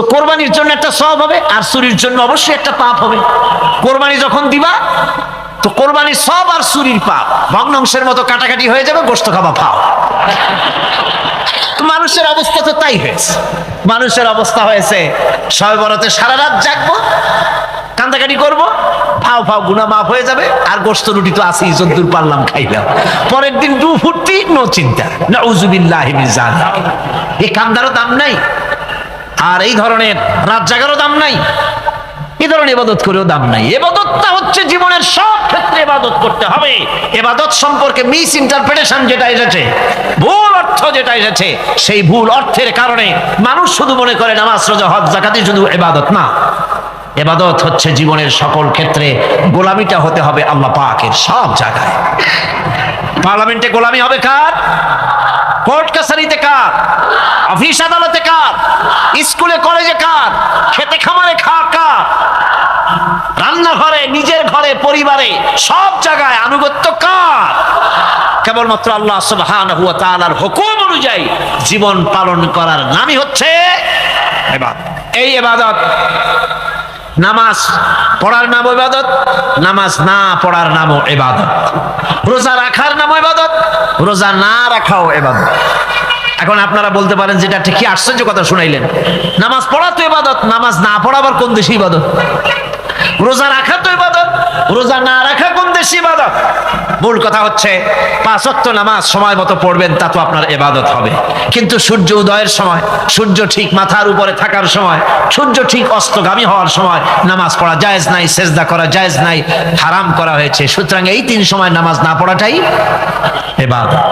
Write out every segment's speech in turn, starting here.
তো কোরবানির জন্য একটা সব হবে, আর চুরির জন্য অবশ্যই একটা পাপ হবে। কোরবানি যখন দিবা, তো কোরবানির সব আর চুরির পাপ। ভগ্নাংশের মতো কাটাকাটি হয়ে যাবে গোস্ত খাবা পাও। মানুষের অবস্থা তো তাই হয়েছে। মানুষের অবস্থা হয়েছে, সবে বড়তে সারা রাত জাগবো, কান্দাকাটি করব, ফাও ফাও গুনা মাফ হয়ে যাবে, আর গোস্ত রুটি তো আসেই যদ্দূর পারলাম খাইলাম। পরের দিন দু ফুর্তি, নো চিন্তা না উজুবিল্লাহ এ কান্দারও দাম নাই। আর এই ধরনের রাত জাগারও দাম নাই। এই ধরনের এবাদত করেও দাম নাই। এবাদতটা হচ্ছে জীবনের সব ক্ষেত্রে এবাদত করতে হবে। এবাদত সম্পর্কে মিস ইন্টারপ্রিটেশন যেটা এসেছে, ভুল অর্থ যেটা এসেছে, সেই ভুল অর্থের কারণে মানুষ শুধু মনে করে নামাজ, রোজা, হজ জাকাতি শুধু এবাদত না। এবাদত হচ্ছে জীবনের সকল ক্ষেত্রে গোলামিটা হতে হবে আল্লাহ পাকের সব জায়গায়। পার্লামেন্টে গোলামি হবে কার? কোর্ট কাছারিতে কার? অফিস আদালতে কার? স্কুলে কলেজে কার? খেতে খামারে খা কার? রান্নাঘরে, নিজের ঘরে, পরিবারে, সব জায়গায় আনুগত্য কার? কেবলমাত্র আল্লাহ তাআলার হুকুম অনুযায়ী জীবন পালন করার নামই হচ্ছে এবাদত। এই এবাদত নামাজ পড়ার নাম ইবাদত নামাজ না পড়ার নামও ইবাদত রোজা রাখার নাম ইবাদত রোজা না রাখাও ইবাদত এখন আপনারা বলতে পারেন যেটা ঠিক কি আশ্চর্য কথা শুনাইলেন। নামাজ পড়া তো ইবাদত, নামাজ না পড়া আবার কোন দেশে ইবাদত? রোজা রাখা তো ইবাদত, রোজা না রাখা কোন দেশে ইবাদত? মূল কথা হচ্ছে, পাঁচ ওয়াক্ত নামাজ সময় মতো পড়বেন, তা তো আপনার ইবাদত হবে। কিন্তু সূর্য উদয়ের সময়, সূর্য ঠিক মাথার উপরে থাকার সময়, সূর্য ঠিক অস্তগামী হওয়ার সময় নামাজ পড়া জায়েজ নাই, সেজদা করা জায়েজ নাই, হারাম করা হয়েছে। সুতরাং এই তিন সময় নামাজ না পড়াটাই ইবাদত।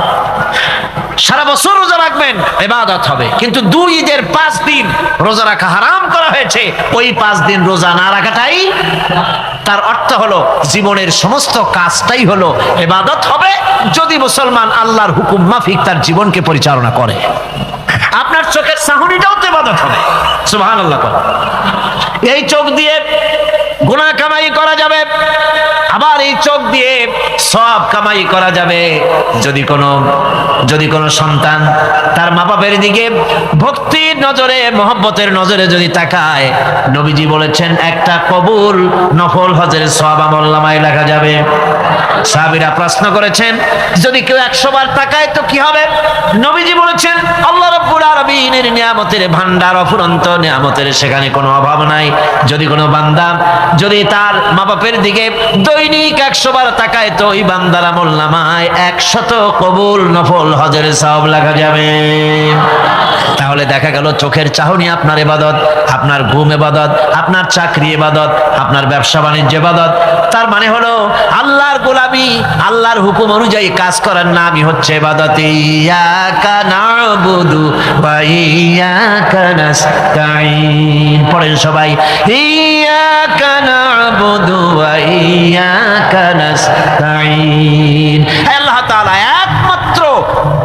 সারা বছর রোজা রাখবেন এবাদত হবে। কিন্তু দুই ঈদের পাঁচ দিন রোজা রাখা হারাম করা হয়েছে। ওই পাঁচ দিন রোজা না রাখাটাই তার অর্থ হলো, জীবনের সমস্ত কাজটাই হলো এবাদত হবে। যদি মুসলমান আল্লাহর হুকুম মাফিক তার জীবনকে পরিচালনা করে, আপনার চোখের সাহনিটাও তো এবাদত হবে। সুবহান আল্লাহ এই চোখ দিয়ে গুনাহ কামাই করা যাবে। আবার এই চোখ দিয়ে সব কামাই করা যাবে। যদি কোনো যদি কোনো সন্তান তার মা বাপের দিকে ভক্তির নজরে, মহব্বতের নজরে যদি তাকায়, নবীজি বলেছেন, একটা কবুল, নফল হজের সব আমল নামায় লেখা যাবে। সাহাবীরা প্রশ্ন করেছেন, যদি কেউ একশো বার তাকায় তো কি হবে? নবীজি বলেছেন, আল্লাহ রব্বুল আলামিনের নিয়ামতের ভান্ডার অফুরন্ত নিয়ামতের সেখানে কোনো অভাব নাই। যদি কোনো বান্দা, যদি তার মা বাপের দিকে দৈনিক একশো বার তাকায় তো ওই বান্দার আমল নামায় একশত কবুল নফল হজের সব লেখা যাবে। তাহলে দেখা গেল চোখের চাহনি আপনার এবাদত আপনার ঘুম এবাদত আপনার চাকরি এবাদত আপনার ব্যবসা বাণিজ্য এবাদত তার মানে হলো আল্লাহর গোলামি, আল্লাহর হুকুম অনুযায়ী কাজ করার নামই হচ্ছে এবাদত পড়েন সবাই, ইয়াকা নাবুদু ওয়া ইয়াকা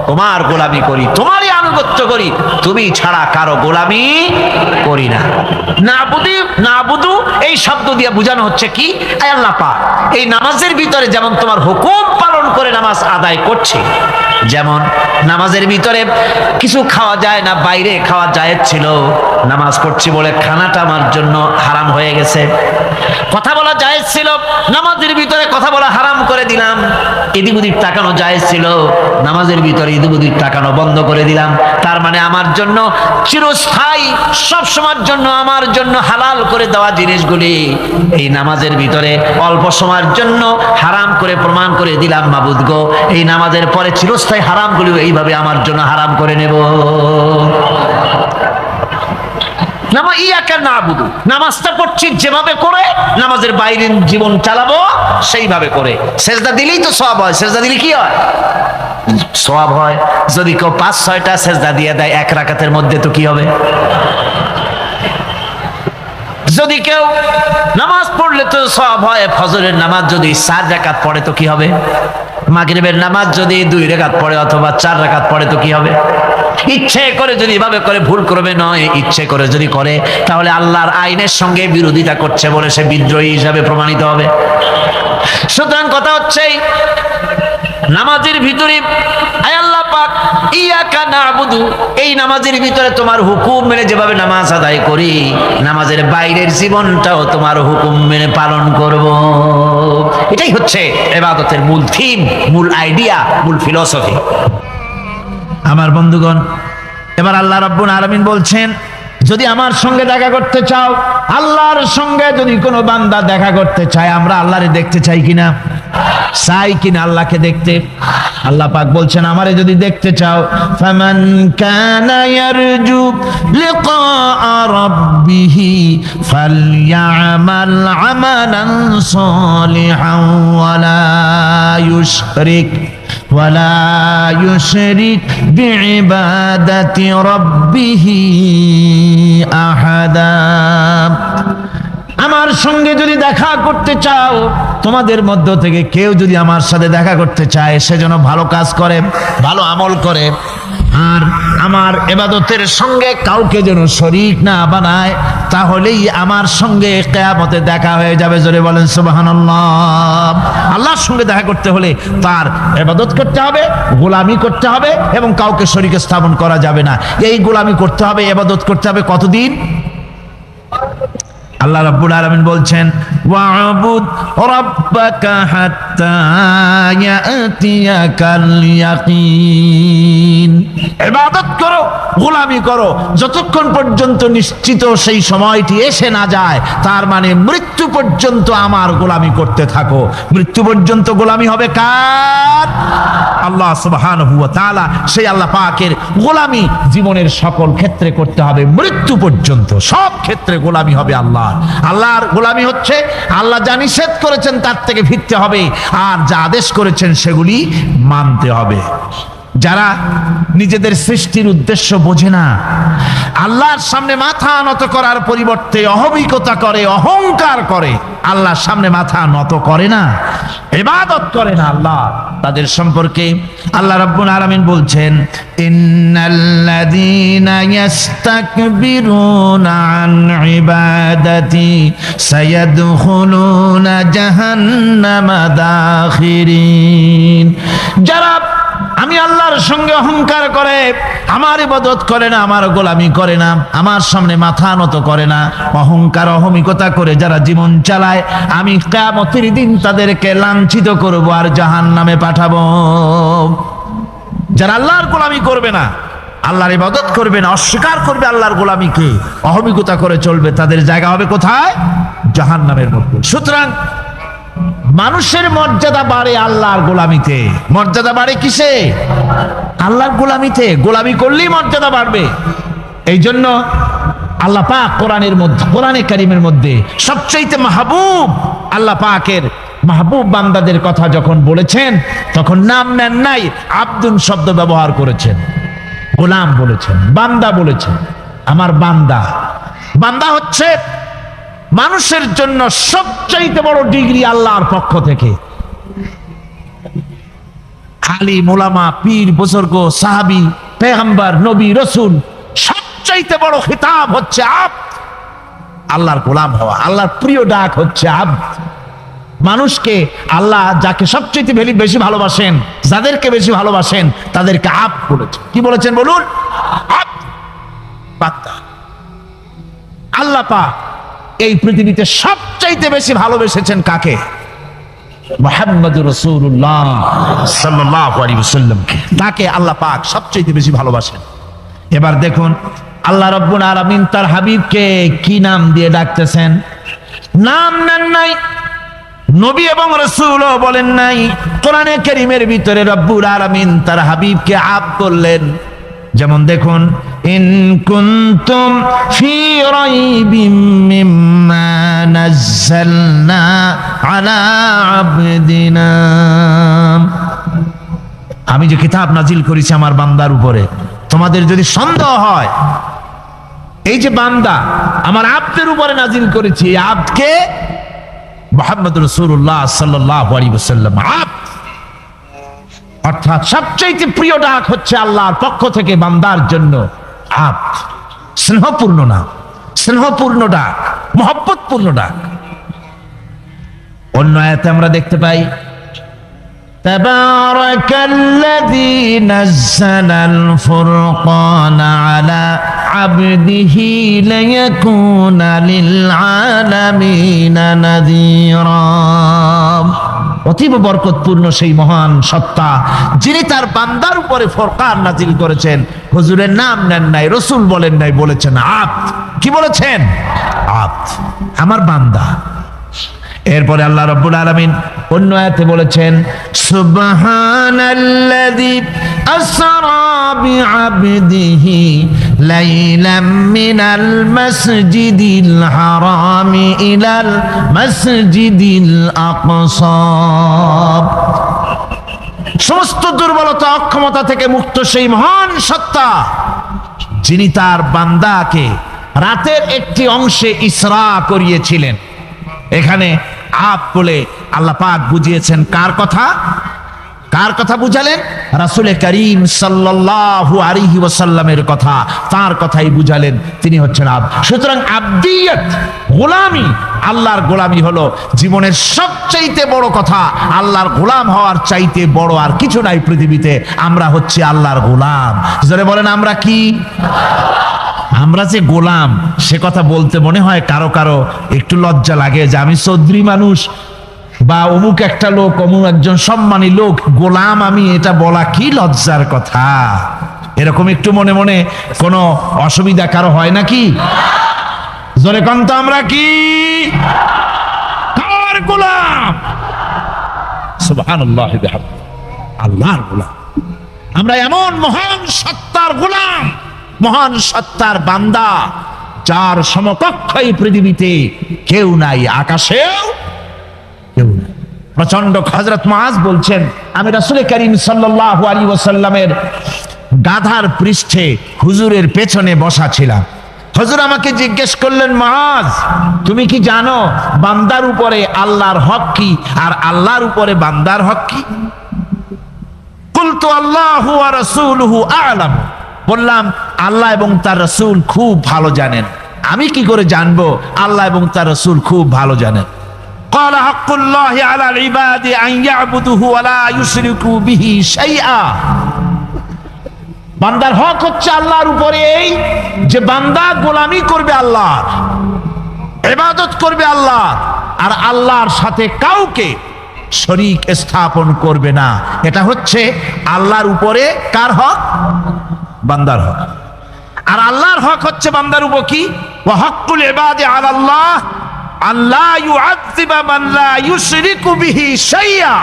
তোমার গোলামি করি, তোমারই আনুগত্য করি, তুমি ছাড়া কারও গোলামি করি না। না বুদি না বুধু এই শব্দ দিয়ে বোঝানো হচ্ছে কি? এই নামাজের ভিতরে যেমন তোমার হুকুম পালন করে নামাজ আদায় করছে, যেমন নামাজের ভিতরে কিছু খাওয়া যায় না, বাইরে খাওয়া যায় ছিল, নামাজ পড়ছি বলে খানাটা আমার জন্য হারাম হয়ে গেছে। কথা বলা যায় ছিল, নামাজের ভিতরে কথা বলা হারাম করে দিলাম ইদিবুদির তাকানো যায় ছিল, নামাজের ভিতরে ইদিবুদির তাকানো বন্ধ করে দিলাম। তার মানে আমার জন্য চিরস্থায়ী, সব সময়ের জন্য, আমার জন্য হালাল করে দেওয়া জিনিসগুলি এই নামাজের ভিতরে অল্প সময়ের জন্য হারাম করে প্রমাণ করে দিলাম, মাবুদ গো। এই নামাজের পরে চিরস্থায়ী হারামগুলিও এইভাবে আমার জন্য হারাম করে নেব। নামা ইয়াকা না বুধু নামাজটা পড়ছি যেভাবে করে, নামাজের বাইরে জীবন চালাবো সেইভাবে করে। সেজদা দিলেই তো সব হয়। সেজদা দিলে কি হয়? সব হয়। যদি কেউ পাঁচ, ছয়টা সেজদা দিয়ে দেয়, এক রাকাতের মধ্যে তো কি হবে? যদি কেউ নামাজ পড়লে তো সব হয়, ফজরের নামাজ যদি চার রাকাত পড়ে তো কি হবে? মাগরিবের নামাজ যদি দুই রেখাত পড়ে অথবা চার রেখাত পড়ে তো কি হবে? ইচ্ছে করে যদি এভাবে করে ভুল করবে নয়, ইচ্ছে করে যদি করে, তাহলে আল্লাহর আইনের সঙ্গে বিরোধিতা করছে বলে সে বিদ্রোহী হিসাবে প্রমাণিত হবে। সুতরাং কথা হচ্ছে, নামাজের ভিতরে আল্লাহ পাক, ইয়াকা নাবুদু, এই নামাজের ভিতরে তোমার হুকুম মেনে যেভাবে নামাজ আদায় করি, নামাজের বাইরের জীবনটাও তোমার হুকুম মেনে পালন করব। এটাই হচ্ছে এবাদতের মূল থিম মূল আইডিয়া মূল ফিলসফি আমার বন্ধুগণ, এবার আল্লাহ রাব্বুল আলামিন বলছেন, যদি আমার সঙ্গে দেখা করতে চাও, আল্লাহর সঙ্গে যদি কোনো বান্দা দেখা করতে চায়, আমরা আল্লাহরে দেখতে চাই কিনা? চাই কিনা আল্লাহকে দেখতে? আল্লাহ পাক বলছেন, আমারে যদি দেখতে চাও, ফামান কানা ইয়ারজু লিকা রাব্বিহি ফালইআমাল আমালান সালিহান ইউশরিক। ولا يشرك بعبادة ربه أحدا আমার সঙ্গে যদি দেখা করতে চাও তোমাদের মধ্য থেকে কেউ যদি আমার সাথে দেখা করতে চায় সে যেন ভালো কাজ করে ভালো আমল করে আর আমার এবাদতের সঙ্গে কাউকে যেন শরিক না বানায়, তাহলেই আমার সঙ্গে কেয়ামতে দেখা হয়ে যাবে। জোরে বলেন, সুবহানাল্লাহ। আল্লাহর সঙ্গে দেখা করতে হলে তার এবাদত করতে হবে, গোলামি করতে হবে এবং কাউকে শরীকে স্থাপন করা যাবে না। এই গোলামি করতে হবে, এবাদত করতে হবে কতদিন? আল্লাহ রাব্বুল আলামিন বলছেন, ওয়াবুদ রাব্বাকা হাত্তা ইয়াতিয়াকাল ইয়াকিন। ইবাদত করো, গোলামি করো। যতক্ষণ পর্যন্ত নিশ্চিত সেই সময়টি এসে না যায়, তার মানে মৃত্যু পর্যন্ত আমার গোলামি করতে থাকো। মৃত্যু পর্যন্ত গোলামি হবে কার? আল্লাহ সুবহানাহু ওয়া তাআলা সেই আল্লাহ পাকের গোলামি জীবনের সকল ক্ষেত্রে করতে হবে। মৃত্যু পর্যন্ত সব ক্ষেত্রে গোলামি হবে আল্লাহ আল্লাহর গোলামি হচ্ছে, আল্লাহ যা নিষেধ করেছেন তার থেকে ফিরতে হবে, আর যা আদেশ করেছেন সেগুলি মানতে হবে। যারা নিজেদের সৃষ্টির উদ্দেশ্য বোঝে না, আল্লাহর সামনে মাথা নত করার পরিবর্তে অহমিকতা করে, অহংকার করে, আল্লাহর সামনে মাথা নত করে না, ইবাদত করে না আল্লাহ। তাদের সম্পর্কে আল্লাহ রাব্বুল আলামিন বলছেন, ইন্নাল্লাযীনা ইয়াস্তাকবিরুনা আন ইবাদাতি, সায়াদখুলুনা জাহান্নামা দাখিরিন। যারা আমি আল্লাহর সঙ্গে অহংকার করে, আমার ইবাদত করে না, আমার গোলামি করে না, আমার সামনে মাথা নত করে না, অহংকার, অহমিকতা করে যারা জীবন চালায়, আমি কেয়ামতের দিন তাদেরকে লাঞ্ছিত করব আর জাহান নামে পাঠাবো। যারা আল্লাহর গোলামি করবে না, আল্লাহর ইবাদত করবে না, অস্বীকার করবে আল্লাহর গোলামিকে, অহমিকতা করে চলবে, তাদের জায়গা হবে কোথায়? জাহান নামের মধ্যে। সুতরাং মানুষের মর্যাদা বাড়ে আল্লাহর গোলামিতে। মর্যাদা বাড়ে কিসে? আল্লাহর গোলামিতে। গোলামি করলেই মর্যাদা বাড়বে। এই জন্য আল্লাহ পাক কোরআনের মধ্যে, কোরআনে কারিমের মধ্যে সবচাইতে মাহবুব আল্লাহ পাকের মাহবুব বান্দাদের কথা যখন বলেছেন, তখন নাম নেন নাই আব্দুল শব্দ ব্যবহার করেছেন। গোলাম বলেছেন, বান্দা বলেছেন। আমার বান্দা। বান্দা হচ্ছে মানুষের জন্য সবচাইতে বড় ডিগ্রি আল্লাহর পক্ষ থেকে। আলী মোলামা, পীর, বুজুর্গ, সাহাবি, পেগম্বর, নবী, রসুল, সবচাইতে বড় খিতাব হচ্ছে আব। আল্লাহর গোলাম হওয়া, আল্লাহর প্রিয় ডাক হচ্ছে আব। মানুষকে আল্লাহ যাকে সবচেয়ে বেশি ভালোবাসেন, যাদেরকে বেশি ভালোবাসেন, তাদেরকে আপ বলেছেন কি বলেছেন বলুন? আব। বান্দা। এই পৃথিবীতে সবচাইতে বেশি ভালোবেসেছেন কাকে? রসুল্লাহ তাকে আল্লাহ পাক সবচাইতে বেশি ভালোবাসেন। এবার দেখুন, আল্লাহ রব্বুল আলামিন তার হাবিবকে কি নাম দিয়ে ডাকতেছেন? নাম নেন নাই। নবী এবং রসুলও বলেন নাই। কোরআনে কেরিমের ভিতরে রব্বুল আলামিন তার হাবিবকে আপ করলেন। যেমন দেখুন ইন কুনতুম ফি রাইবিম মিম্মা নাযালনা আলা আবদিনা আমি যে কিতাব নাজিল করেছি আমার বান্দার উপরে, তোমাদের যদি সন্দেহ হয়, এই যে বান্দা আমার আব্দের উপরে নাজিল করেছি, এই আব্দকে মোহাম্মদ রসুল্লাহ সাল্লাহ আলী ওসাল্লাম আব্দ। অর্থাৎ সবচাইতে প্রিয় ডাক হচ্ছে আল্লাহর পক্ষ থেকে বান্দার জন্য। আপ স্নেহপূর্ণ নাম স্নেহপূর্ণ ডাক মহব্বতপূর্ণ ডাক অন্য আয়াতে আমরা দেখতে পাই تبارك الذي نزل الفرقان على عبده ليكون للعالمين نذيرا অতীব বরকতপূর্ণ সেই মহান সত্তা যিনি তার বান্দার উপরে ফরকান নাজিল করেছেন হুজুরের নাম নেন নাই, রসুল বলেন নাই, বলেছেন আপ কি বলেছেন? আপ আমার বান্দা। এরপরে আল্লাহ রব্বুল আলামিন অন্য আয়াতে বলেছেন, সুবহানাল্লাযী আসরা সমস্ত দুর্বলতা, অক্ষমতা থেকে মুক্ত সেই মহান সত্তা, যিনি তার বান্দাকে রাতের একটি অংশে ইসরা করিয়েছিলেন। এখানে আপ বলে আল্লাহ পাক বুঝিয়েছেন কার কথা? কার কথা বুঝালেন? রাসুল করিম সাল্লাল্লাহু আলাইহি ওয়াসাল্লামের কথা, তার কথাই বুঝালেন। তিনি হচ্ছেন আব সুতরাং আব্দিয়ত, গোলামি আল্লাহর গোলামি হলো জীবনের সবচাইতে বড় কথা, আল্লাহর গোলাম হওয়ার চাইতে বড় আর কিছু নাই পৃথিবীতে। আমরা হচ্ছে আল্লাহর গোলাম। জোরে বলেন, আমরা কি? আমরা যে গোলাম, সে কথা বলতে মনে হয় কারও কারও একটু লজ্জা লাগে যে আমি চৌধুরী মানুষ বা অমুক একটা লোক, অমুক একজন সম্মানী লোক, গোলাম আমি, এটা বলা কি লজ্জার কথা? এরকম একটু মনে মনে কোনো অসুবিধা কারও হয় নাকি? জোরে কন্ত আমরা কি? কার গোলাম? সুবহানাল্লাহ আল্লাহর গোলাম। আমরা এমন মহান সত্তার গোলাম, মহান সত্তার বান্দা, যার সমকক্ষ এই পৃথিবীতে কেউ নাই, আকাশেও কেউ নাই। প্রচণ্ড হজরত মাজ বলছেন, আমি রাসুল করিম সাল্লাহ আলী ওসাল্লামের গাধার পৃষ্ঠে হুজুরের পেছনে বসা ছিলাম। হজুর আমাকে জিজ্ঞেস করলেন মাজ তুমি কি জানো বান্দার উপরে আল্লাহর হক কি আর আল্লাহর উপরে বান্দার হক কি কুলতু আল্লাহু ওয়া রাসূলুহু আ'লাম বললাম আল্লাহ এবং তার রাসূল খুব ভালো জানেন আমি কি করে জানবো আল্লাহ এবং তার রাসূল খুব ভালো জানেন قال حق الله على العباد أن يعبدوه ولا يشركوا به شيئا বান্দার হক হচ্ছে আল্লাহর উপরে এই যে বান্দা গোলামি করবে আল্লাহর এবাদত করবে আল্লাহ, আর আল্লাহর সাথে কাউকে শরিক স্থাপন করবে না। এটা হচ্ছে আল্লাহর উপরে কার হক? বান্দার হক। আর আল্লাহর হক হচ্ছে বান্দার উপর কি? ওয়া হকুল ইবাদি আলাল্লাহ আল্লাহ ইউআযযিবা মান লা ইউশরিকু বিহি শাইয়া।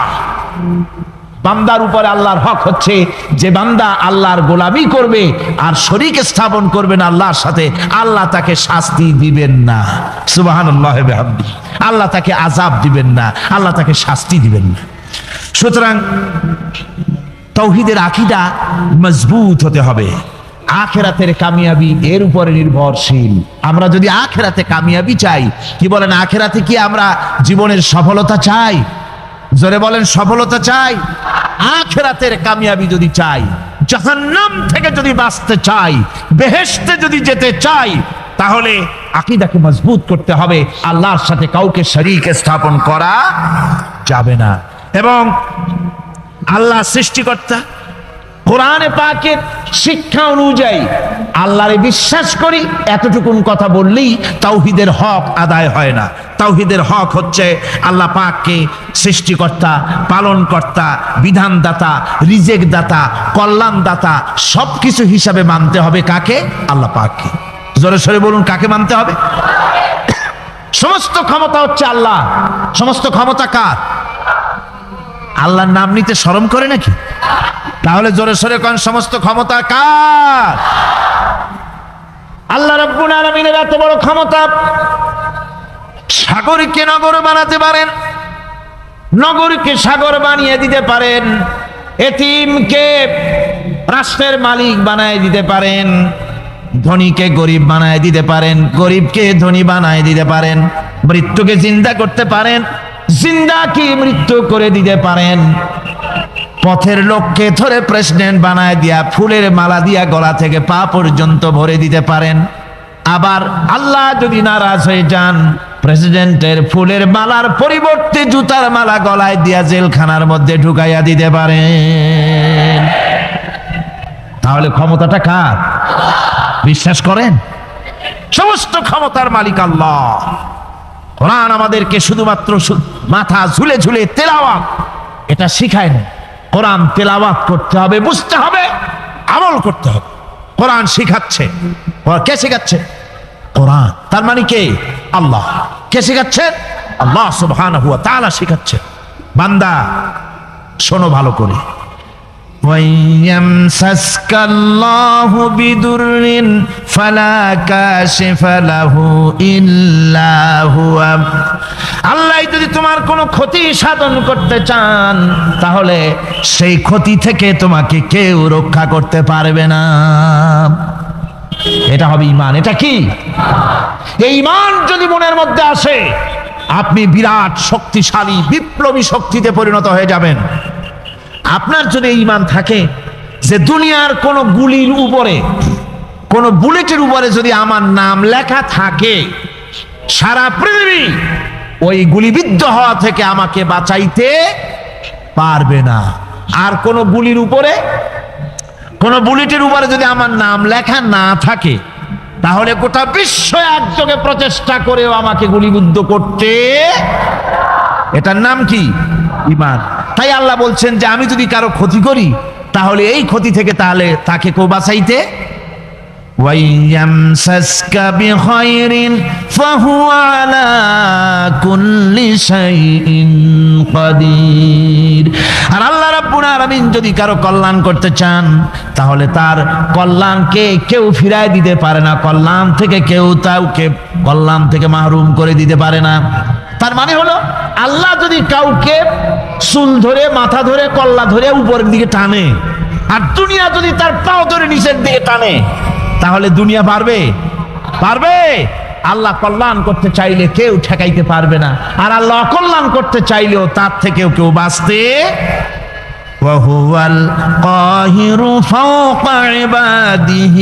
বান্দার উপরে আল্লাহর হক হচ্ছে, যে বান্দা আল্লাহর গোলামি করবে আর শরিক স্থাপন করবে না আল্লাহর সাথে, আল্লাহ তাকে শাস্তি দিবেন না। বিহামদি। আল্লাহ তাকে আজাব দিবেন না, আল্লাহ তাকে শাস্তি দিবেন না। সুতরাং তৌহিদের আকিদা মজবুত হতে হবে। আখেরাতের কামিয়াবি এর উপরে নির্ভরশীল। আমরা যদি আখেরাতে কামিয়াবি চাই, কি বলেন, আখেরাতে কি আমরা জীবনের সফলতা চাই? জোরে বলেন, সফলতা চাই, আখেরাতের কামিয়াবি যদি চাই, জাহান্নাম থেকে যদি বাঁচতে চাই, বেহেশতে যদি যেতে চাই, তাহলে আকিদাকে মজবুত করতে হবে, আল্লাহর সাথে কাউকে শরীক স্থাপন করা যাবে না। এবং আল্লাহ সৃষ্টিকর্তা, কোরআনে পাকের শিক্ষা অনুযায়ী আল্লাহরে বিশ্বাস করি, এতটুকুন কথা বললেই তাওহিদের হক আদায় হয় না। তাওহিদের হক হচ্ছে আল্লাহ পাককে সৃষ্টিকর্তা, পালনকর্তা, বিধানদাতা রিজেক দাতা কল্যাণদাতা সব কিছু হিসাবে মানতে হবে কাকে? আল্লাহ পাককে। জোরে সরে বলুন, কাকে মানতে হবে? সমস্ত ক্ষমতা হচ্ছে আল্লাহ। সমস্ত ক্ষমতা কার? আল্লাহর নাম নিতে শরম করে নাকি? তাহলে জোরে সরে কন, সমস্ত ক্ষমতা কার? আল্লাহ রব্বুল আলামিনের এত বড় ক্ষমতা সাগরকে নগর বানাতে পারেন, নগরকে সাগর বানিয়ে দিতে পারেন, এতিমকে রাষ্ট্রের মালিক বানায় দিতে পারেন, ধনীকে গরিব বানায় দিতে পারেন, গরিবকে ধনী বানায় দিতে পারেন, মৃত্যুকে জিন্দা করতে পারেন জিন্দা কি মৃত্যু করে দিতে পারেন। পথের লোককে ধরে প্রেসিডেন্ট বানায় দিয়া, ফুলের মালা দিয়া গলা থেকে পা পর্যন্ত ভরে দিতে পারেন। আবার আল্লাহ যদি নারাজ হয়ে যান, প্রেসিডেন্টের ফুলের মালার পরিবর্তে জুতার মালা গলায় দিয়া জেলখানার মধ্যে ঢুকাইয়া দিতে পারেন। তাহলে ক্ষমতাটা কার? বিশ্বাস করেন? সমস্ত ক্ষমতার মালিক আল্লাহ। কোরআন আমাদেরকে শুধুমাত্র মাথা ঝুলে ঝুলে তেলাওয়াত, এটা শিখায় না কোরআন তেলাওয়াত করতে হবে, বুঝতে হবে, আমল করতে হবে। কোরআন শিখাচ্ছে। কে শিখাচ্ছে? কোরআন। তার মানে কে? আল্লাহ। কে শিখাচ্ছেন আল্লাহ সুবহানাহু ওয়া তাআলা শিখাচ্ছেন বান্দা, শোনো ভালো করে। وَيَمْسَسْكَ اللَّهُ بِضُرٍّ فَلَا كَاشِفَ لَهُ إِلَّا هُوَ আল্লাহ যদি তোমার কোনো ক্ষতি সাধন করতে চান তাহলে সেই ক্ষতি থেকে তোমাকে কেউ রক্ষা করতে পারবে না এটা হবে ইমান এটা কি এই ইমান যদি মনের মধ্যে আসে আপনি বিরাট শক্তিশালী বিপ্লবী শক্তিতে পরিণত হয়ে যাবেন আপনার যদি ইমান থাকে যে দুনিয়ার কোন গুলির উপরে, কোন বুলেটের উপরে যদি আমার নাম লেখা থাকে, সারা পৃথিবী ওই গুলিবিদ্ধ হওয়া থেকে আমাকে বাঁচাইতে পারবে না। আর কোন গুলির উপরে, কোন বুলেটের উপরে যদি আমার নাম লেখা না থাকে, তাহলে গোটা বিশ্ব একযোগে প্রচেষ্টা করেও আমাকে গুলিবিদ্ধ করতে এটার নাম কি? ইমান তাই আল্লাহ বলছেন যে আমি যদি কারো ক্ষতি করি তাহলে এই ক্ষতি থেকে তাহলে তাকে কেউ বাঁচাইতে وَيَمْسَسْكَ بِخَيْرٍ فَهُوَ عَلَى كُلِّ شَيْءٍ قَدِيرٌ আর আল্লাহ রাব্বুল আলামিন যদি কারো কল্যাণ করতে চান তাহলে তার কল্যাণকে কেউ ফিরায় দিতে পারে না কল্যাণ থেকে কেউ তাওকে কল্যাণ থেকে মাহরুম করে দিতে পারে না তার মানে হলো আল্লাহ যদি কাউকে চুল ধরে, মাথা ধরে, কল্লা ধরে উপরের দিকে টানে। আর দুনিয়া যদি তার পাও ধরে নিচের দিকে টানে, তাহলে দুনিয়া পারবে পারবে আল্লাহ কল্যাণ করতে চাইলে কেউ ঠেকাইতে পারবে না। আর আল্লাহ অকল্যাণ করতে চাইলেও তার থেকেও কেউ বাঁচতে وهو القاهر فوق عباده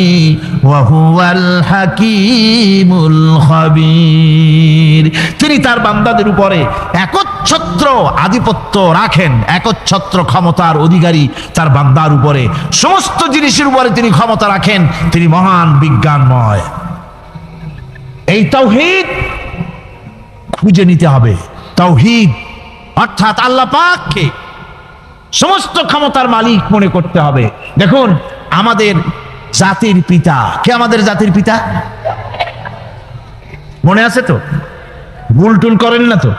وهو الحكيم الخبير তিনি তার বান্দাদের উপরে একচ্ছত্র আধিপত্য রাখেন একচ্ছত্র ক্ষমতার অধিকারী তার বান্দার উপরে সমস্ত জিনিসের উপরে তিনি ক্ষমতা রাখেন তিনি মহান বিজ্ঞানময় এই তৌহিদ খুঁজে নিতে হবে তৌহিদ অর্থাৎ আল্লাহ পাককে সমস্ত ক্ষমতার মালিক মনে করতে হবে। দেখুন, আমাদের জাতির পিতা, কে আমাদের জাতির পিতা? মনে আছে তো? ভুল টুল করেন না তো?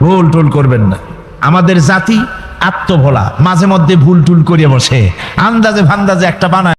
ভুল টুল করবেন না। আমাদের জাতি আত্মভোলা, মাঝে মধ্যে ভুল টুল করিয়ে বসে। আন্দাজে ভান্দাজে একটা বানায়।